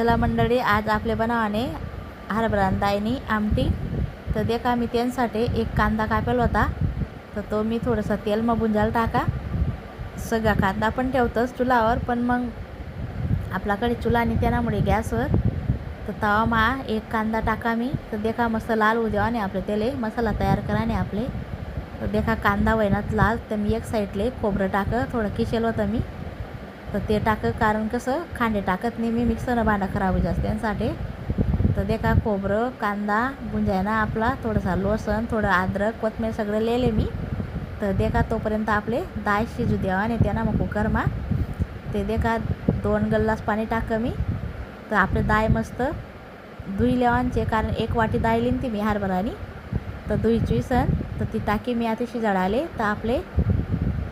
चला मंडळी आज आपले बनावाने हरभरा आणि आमटी. तर देखा मी त्यांसाठी एक कांदा कापेल होता. तर तो मी थोडंसं तेल मग बुंजाला टाका. सगळा कांदा पण ठेवतोच चुलावर पण मग आपल्याकडे चुला आणि त्यामुळे गॅसवर. तर तवा मा एक कांदा टाका मी. तर देखा मस्त लाल उद्या आणि आपले तेले मसाला तयार करा आणि आपले. तर देखा कांदा वैनात लाल तर मी एक साईडले खोबरं टाकं. थोडं किशेल होतं मी. तर ते टाकं कारण कसं खांडे टाकत नाही मी मिक्सरनं भांडा खराब होईल जास्त त्यांसाठी. तर देखा खोबरं कांदा गुंजायना आपला थोडंसा लोसन थोडं अद्रक कोथमीर सगळं लिहिले मी. तर देखा तोपर्यंत आपले दाळ शिजू द्यावा आणि त्यांना मग कुकरमा. ते देखा दोन गल्लास पाणी टाकं मी. तर आपले दाय मस्त धुई लेवांचे कारण एक वाटी दाय लिहिन ती मी हरभरानी तर धुईची सण तर ती टाकी मी आता शिजाडाले. तर आपले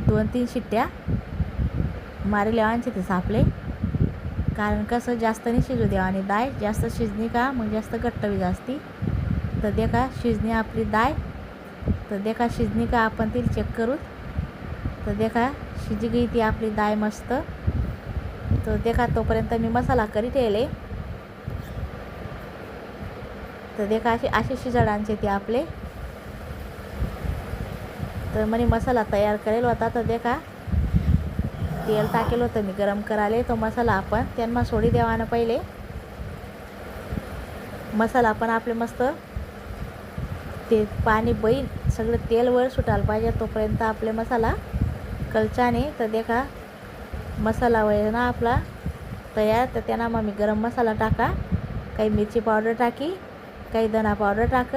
दोन तीन शिट्ट्या मारे लेवांचे ते सापले. कारण कसं जास्त नाही शिजू द्यावा आणि दाय जास्त शिजणी का मग जास्त घट्ट जास्ती. तर देखा शिजणी आपली दाय तर देखा शिजणी का आपण ती चेक करू तर देखा शिजी गई ती आपली दाय मस्त. तर देखा तोपर्यंत मी मसाला करी ठेवले. तर देखा असे असे शिजडांचे ते आपले. तर म्हणे मसाला तयार करेल होता तर देखा तेल टाकेल होतं मी गरम करायला. तो मसाला आपण त्यांना सोडी देवानं पहिले. मसाला पण आपले मस्त ते पाणी बैल सगळं तेल वर सुटायला पाहिजे तोपर्यंत आपले मसाला कलचाने तर देखा मसाला वय ना आपला तयार. तर त्यांना मग मी गरम मसाला टाका. काही मिरची पावडर टाकी काही धना पावडर टाक.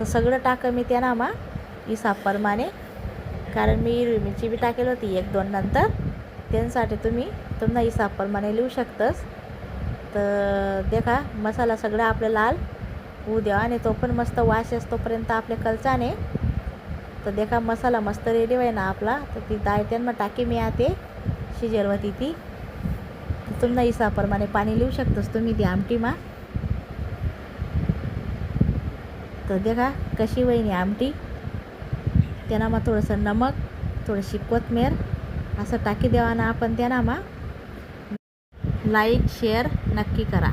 तर सगळं टाकं मी त्यांना मा हिसाबप्रमाणे कारण मी हिरवी मिरची बी टाकेल होती एक दोन नंतर. त्यांसाठी तुम्ही तुम्हाला हिसाबप्रमाणे लिहू शकतस. तर देखा मसाला सगळा आपला लाल होऊ द्या आणि तो पण मस्त वास असतोपर्यंत आपल्या कलचाने तर देखा मसाला मस्त रेडी होय ना आपला. तर ती दाय त्यांना टाकी मी आते शिजेल ती. तुम्हाला हिसाबप्रमाणे पाणी लिहू शकतोस तुम्ही ती आमटी मा. तर देखा कशी वहिनी आमटी? त्यांना मग थोडंसं नमक थोडीशी कोथमीर असं टाकी देवाना आपण ना मग लाईक शेअर नक्की करा.